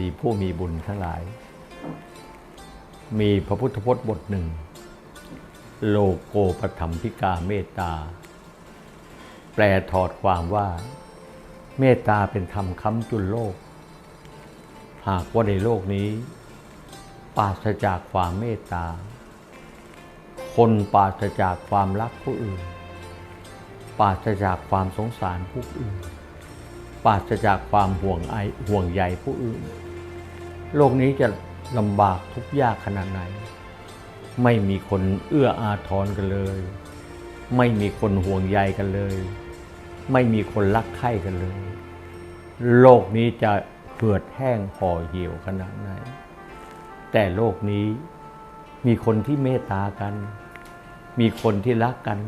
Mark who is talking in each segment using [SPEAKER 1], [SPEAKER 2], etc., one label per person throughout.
[SPEAKER 1] ดีผู้มีบุญทั้งหลาย มีพระพุทธพจน์บทหนึ่ง โลโกปธรรมพิกาเมตตา แปลถอดความว่า เมตตาเป็นธรรมค้ำจุนโลก หากว่าในโลกนี้ปราศจากความเมตตา คนปราศจากความรักผู้อื่น ปราศจากความสงสารผู้อื่น ปราศจากความห่วงไอห่วงใยผู้อื่น โลกนี้จะลำบากทุกยากขนาดไหน ไม่มีคนเอื้ออาทรกันเลย ไม่มีคนห่วงใยกันเลย ไม่มีคนรักใคร่กันเลย โลกนี้จะเหือดแห้งห่อเหี่ยวขนาดไหน แต่โลกนี้มีคนที่เมตตากัน มีคนที่รักกัน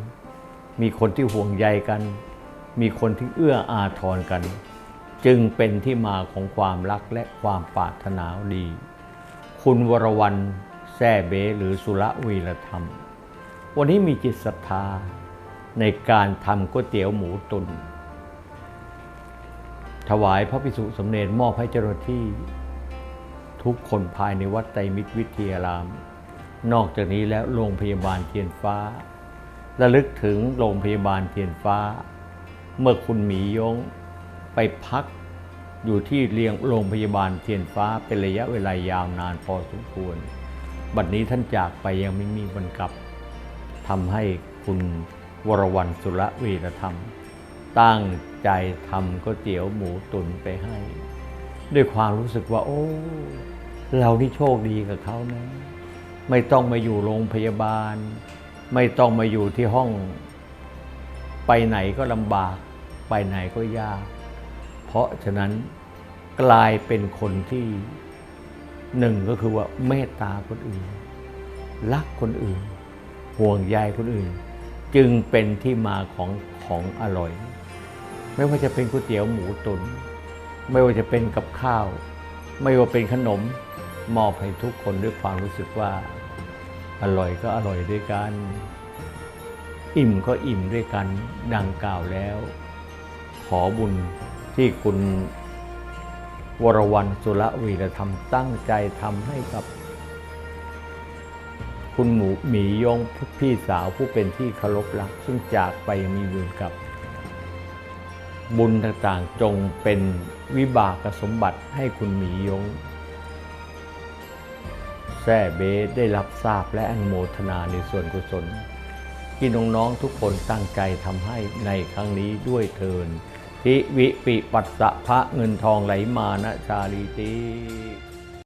[SPEAKER 1] มีคนที่ห่วงใยกัน มีคนที่เอื้ออาทรกัน จึงเป็นที่มาของความรักและความปรารถนาดี คุณวรวรรณแซ่เบหรือสุรวีรธรรม วันนี้มีจิตศรัทธาในการทำก๋วยเตี๋ยวหมูตุน ถวายพระพิสุสมเด็จมอบให้เจ้าหน้าที่ ทุกคนภายในวัดไตรมิตรวิทยาราม นอกจากนี้แล้วโรงพยาบาลเทียนฟ้า ระลึกถึงโรงพยาบาลเทียนฟ้า เมื่อคุณหมียง ไปพักอยู่ที่เรียงโรงพยาบาลเทียนฟ้าเป็นระยะเวลายาวนานพอสมควร บัดนี้ท่านจากไปยังไม่มีวันกลับทำให้คุณวรวรรณสุรวีรธรรม ตั้งใจทำก๋วยเตี๋ยวหมูตุ๋นไปให้ ด้วยความรู้สึกว่า โอ้ เรานี่โชคดีกับเขานะไม่ต้องมาอยู่โรงพยาบาล ไม่ต้องมาอยู่ที่ห้อง ไปไหนก็ลำบาก ไปไหนก็ยาก เพราะฉะนั้นกลายเป็นคนที่หนึ่งก็คือว่าเมตตาคนอื่น รักคนอื่น ห่วงใยคนอื่น จึงเป็นที่มาของของอร่อย ไม่ว่าจะเป็นก๋วยเตี๋ยวหมูตุน ไม่ว่าจะเป็นกับข้าว ไม่ว่าเป็นขนมมอบให้ทุกคนด้วยความรู้สึกว่า อร่อยก็อร่อยด้วยกัน อิ่มก็อิ่มด้วยกันดังกล่าวแล้ว ขอบุญ ที่คุณวรวรรณสุรวีรธรรมตั้งใจทำให้กับ คุณหมูหมียงพี่สาวผู้เป็นที่เคารพรัก ซึ่งจากไปยังมีบุญกับ บุญต่างๆจงเป็นวิบากสมบัติให้คุณหมียงแซ่เบได้รับทราบและอนุโมทนาในส่วนกุศลที่น้องๆทุกคนตั้งใจทำให้ในครั้งนี้ด้วยเทิน ทิวิปิปัสสะพระเงินทองไหลมานะชาลีติ